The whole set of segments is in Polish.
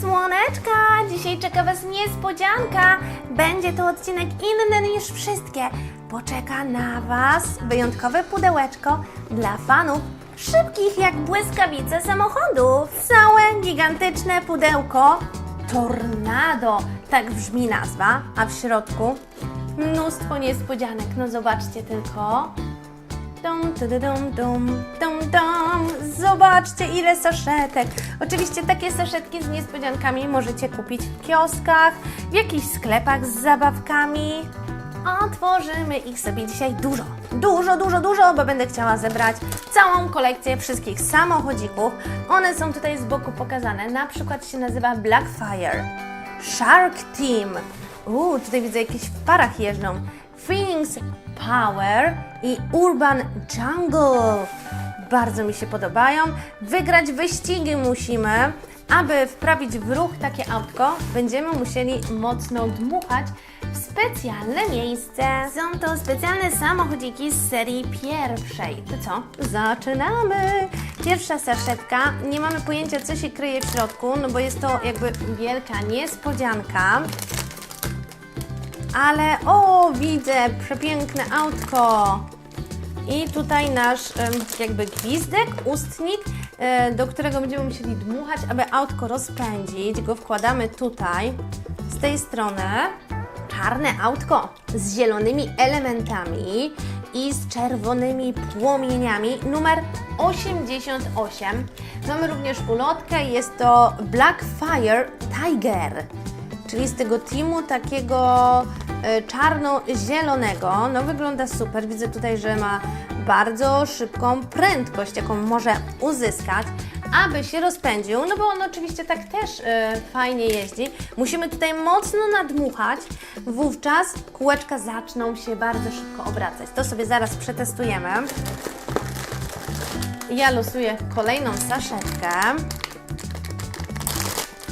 Słoneczka, dzisiaj czeka Was niespodzianka. Będzie to odcinek inny niż wszystkie. Poczeka na Was wyjątkowe pudełeczko dla fanów szybkich jak błyskawice samochodów. Całe gigantyczne pudełko Tornado, tak brzmi nazwa, a w środku mnóstwo niespodzianek. No zobaczcie tylko. Dum, dum, dum, dum, dum. Zobaczcie ile saszetek. Oczywiście takie saszetki z niespodziankami możecie kupić w kioskach, w jakichś sklepach z zabawkami. Otworzymy ich sobie dzisiaj dużo. Dużo, dużo, dużo, bo będę chciała zebrać całą kolekcję wszystkich samochodzików. One są tutaj z boku pokazane. Na przykład się nazywa Blackfire, Shark Team. Uuu, tutaj widzę jakieś w parach jeżdżą. Phoenix Power i Urban Jungle. Bardzo mi się podobają. Wygrać wyścigi musimy. Aby wprawić w ruch takie autko, będziemy musieli mocno dmuchać w specjalne miejsce. Są to specjalne samochodziki z serii pierwszej. To co? Zaczynamy! Pierwsza saszetka. Nie mamy pojęcia, co się kryje w środku, no bo jest to jakby wielka niespodzianka. Ale o, widzę przepiękne autko. I tutaj nasz jakby gwizdek, ustnik, e, do którego będziemy musieli dmuchać, aby autko rozpędzić. Go wkładamy tutaj, z tej strony. Czarne autko z zielonymi elementami i z czerwonymi płomieniami, numer 88. Mamy również ulotkę, jest to Blackfire Tiger czyli z tego teamu takiego czarno-zielonego. No wygląda super. Widzę tutaj, że ma bardzo szybką prędkość, jaką może uzyskać, aby się rozpędził, no bo on oczywiście tak też e, fajnie jeździ. Musimy tutaj mocno nadmuchać, wówczas kółeczka zaczną się bardzo szybko obracać. To sobie zaraz przetestujemy. Ja losuję kolejną saszetkę.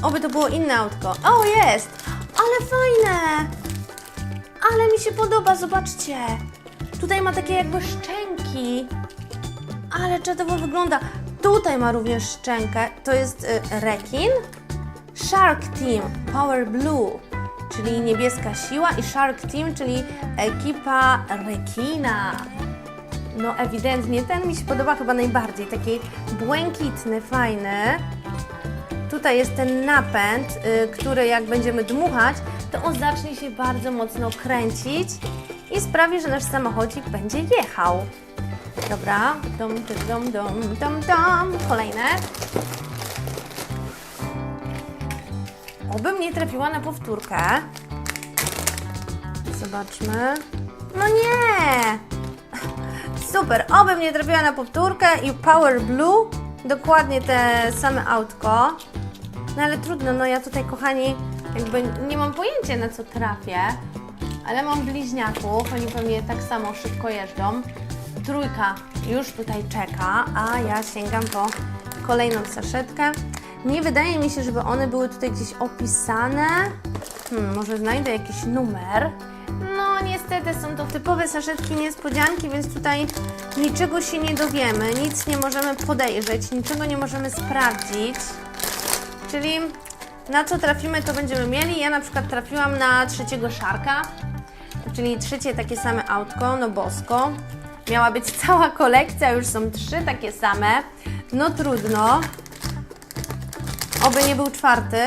Oby to było inne autko. O, jest! Ale fajne! Ale mi się podoba, zobaczcie. Tutaj ma takie jakby szczęki. Ale czatowo wygląda. Tutaj ma również szczękę. To jest y, rekin. Shark Team Power Blue, czyli niebieska siła i Shark Team, czyli ekipa rekina. No ewidentnie ten mi się podoba chyba najbardziej. Taki błękitny, fajny. Tutaj jest ten napęd, y, który jak będziemy dmuchać, to on zacznie się bardzo mocno kręcić i sprawi, że nasz samochodzik będzie jechał. Dobra, dom, dom, dom, dom, dom. Kolejne. Obym nie trafiła na powtórkę. Zobaczmy. No nie! Super, oby mnie trafiła na powtórkę i Power Blue, dokładnie te same autko. No ale trudno, no ja tutaj kochani, jakby nie mam pojęcia na co trafię, ale mam bliźniaków, oni pewnie tak samo szybko jeżdżą. Trójka już tutaj czeka, a ja sięgam po kolejną saszetkę. Nie wydaje mi się, żeby one były tutaj gdzieś opisane. Hmm, może znajdę jakiś numer. No niestety są to typowe saszetki niespodzianki, więc tutaj niczego się nie dowiemy, nic nie możemy podejrzeć, niczego nie możemy sprawdzić. Czyli na co trafimy, to będziemy mieli. Ja na przykład trafiłam na trzeciego szarka, czyli trzecie takie same autko, no bosko. Miała być cała kolekcja, już są trzy takie same. No trudno. Oby nie był czwarty.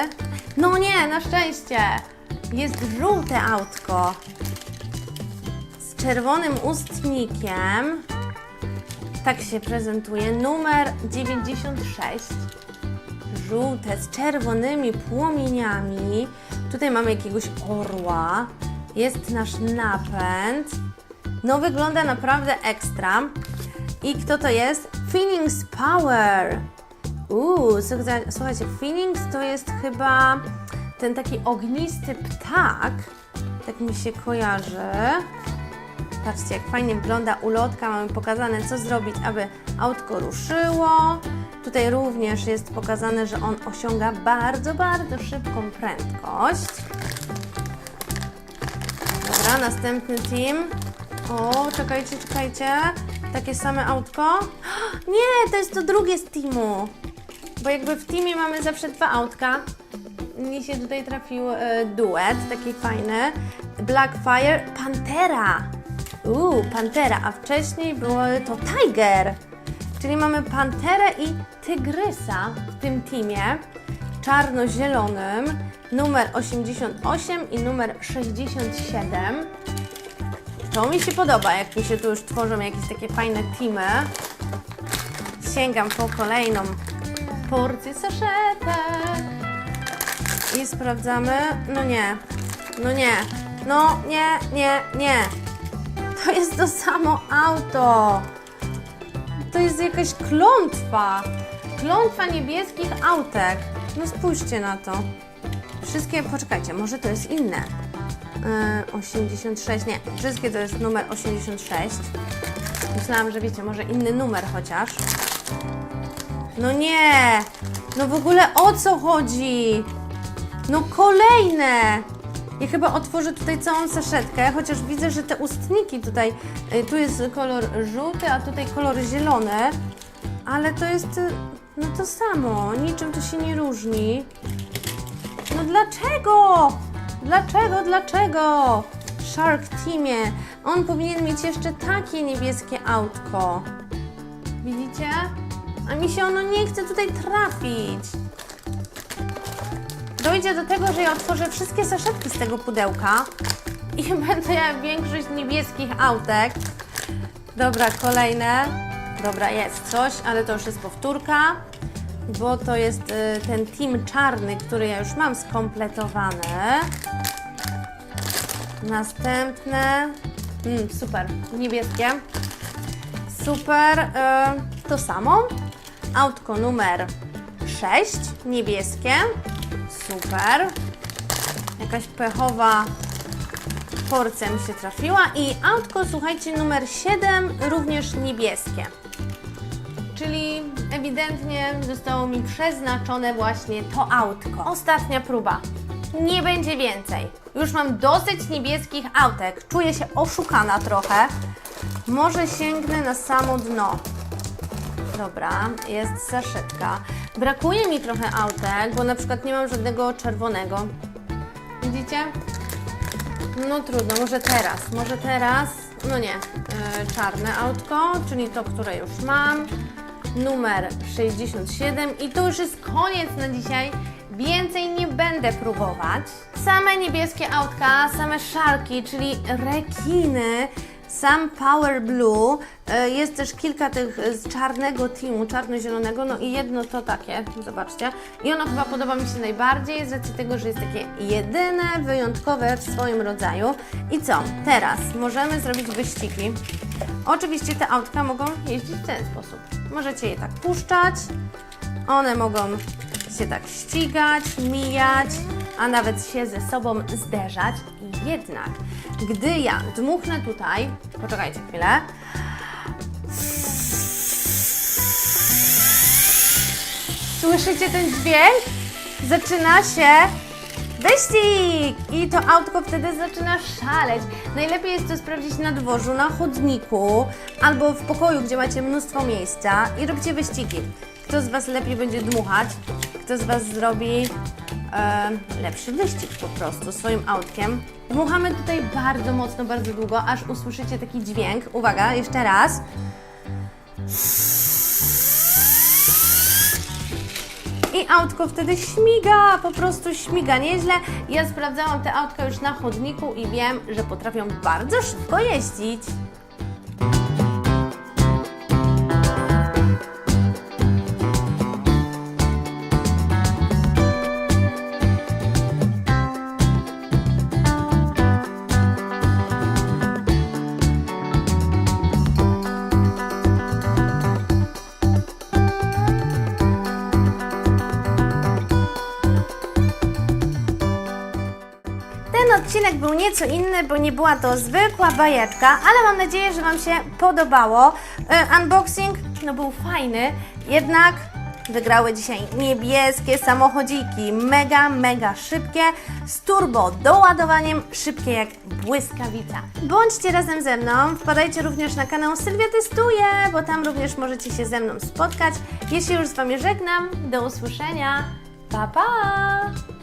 No nie, na szczęście. Jest żółte autko z czerwonym ustnikiem. Tak się prezentuje. Numer 96 żółte z czerwonymi płomieniami. Tutaj mamy jakiegoś orła. Jest nasz napęd. No wygląda naprawdę ekstra. I kto to jest? Phoenix Power. Uuu, słuchajcie, Phoenix to jest chyba ten taki ognisty ptak. Tak mi się kojarzy. Patrzcie, jak fajnie wygląda ulotka. Mamy pokazane, co zrobić, aby autko ruszyło. Tutaj również jest pokazane, że on osiąga bardzo, bardzo szybką prędkość. Dobra, następny team. O, czekajcie, czekajcie. Takie same autko. Nie, to jest to drugie z teamu. Bo jakby w teamie mamy zawsze dwa autka. Mi się tutaj trafił e, duet, taki fajny. Blackfire, Pantera. Uuu, Pantera, a wcześniej było to Tiger. Czyli mamy Panterę i Tygrysa w tym teamie. Czarno-zielonym, numer 88 i numer 67. To mi się podoba, jak mi się tu już tworzą jakieś takie fajne teamy. Sięgam po kolejną porcję saszetek. I sprawdzamy. No nie. No nie. No nie, nie, nie. To jest to samo auto. To jest jakaś klątwa. Klątwa niebieskich autek. No spójrzcie na to. Wszystkie, poczekajcie, może to jest inne. Yy, 86, nie, wszystkie to jest numer 86. Myślałam, że wiecie, może inny numer chociaż. No nie! No w ogóle o co chodzi? No kolejne! Ja chyba otworzę tutaj całą saszetkę, chociaż widzę, że te ustniki tutaj, y, tu jest kolor żółty, a tutaj kolor zielony, ale to jest y, no to samo, niczym to się nie różni. No dlaczego? Dlaczego, dlaczego? Shark Teamie, on powinien mieć jeszcze takie niebieskie autko. Widzicie? A mi się ono nie chce tutaj trafić. Dojdzie do tego, że ja otworzę wszystkie saszetki z tego pudełka i będę ja większość niebieskich autek. Dobra, kolejne. Dobra, jest coś, ale to już jest powtórka, bo to jest y, ten team czarny, który ja już mam skompletowany. Następne. Mm, super, niebieskie. Super. y, to samo. Autko numer 6, niebieskie. Super. Jakaś pechowa porcja mi się trafiła. I autko, słuchajcie, numer 7, również niebieskie. Czyli ewidentnie zostało mi przeznaczone właśnie to autko. Ostatnia próba. Nie będzie więcej. Już mam dosyć niebieskich autek. Czuję się oszukana trochę. Może sięgnę na samo dno. Dobra, jest saszetka. Brakuje mi trochę autek, bo na przykład nie mam żadnego czerwonego. Widzicie? No trudno, może teraz, może teraz, no nie, e, czarne autko, czyli to, które już mam, numer 67 i to już jest koniec na dzisiaj. Więcej nie będę próbować. Same niebieskie autka, same szarki, czyli rekiny, sam Power Blue. E, Jest też kilka tych z czarnego teamu, czarno-zielonego, no i jedno to takie, zobaczcie. I ono chyba podoba mi się najbardziej z racji tego, że jest takie jedyne, wyjątkowe w swoim rodzaju. I co? Teraz możemy zrobić wyścigi. Oczywiście te autka mogą jeździć w ten sposób. Możecie je tak puszczać, one mogą się tak ścigać, mijać, a nawet się ze sobą zderzać. Jednak, gdy ja dmuchnę tutaj, poczekajcie chwilę. Słyszycie ten dźwięk? Zaczyna się wyścig! I to autko wtedy zaczyna szaleć. Najlepiej jest to sprawdzić na dworzu, na chodniku albo w pokoju, gdzie macie mnóstwo miejsca i róbcie wyścigi. Kto z Was lepiej będzie dmuchać, kto z Was zrobi e, lepszy wyścig po prostu swoim autkiem. Dmuchamy tutaj bardzo mocno, bardzo długo, aż usłyszycie taki dźwięk. Uwaga, jeszcze raz. I autko wtedy śmiga, po prostu śmiga nieźle. Ja sprawdzałam te autka już na chodniku i wiem, że potrafią bardzo szybko jeździć. Odcinek był nieco inny, bo nie była to zwykła bajeczka, ale mam nadzieję, że Wam się podobało. E, unboxing no był fajny, jednak wygrały dzisiaj niebieskie samochodziki. Mega, mega szybkie, z turbo doładowaniem, szybkie jak błyskawica. Bądźcie razem ze mną, wpadajcie również na kanał Sylwia Testuje, bo tam również możecie się ze mną spotkać. Się już z Wami żegnam, do usłyszenia, pa pa!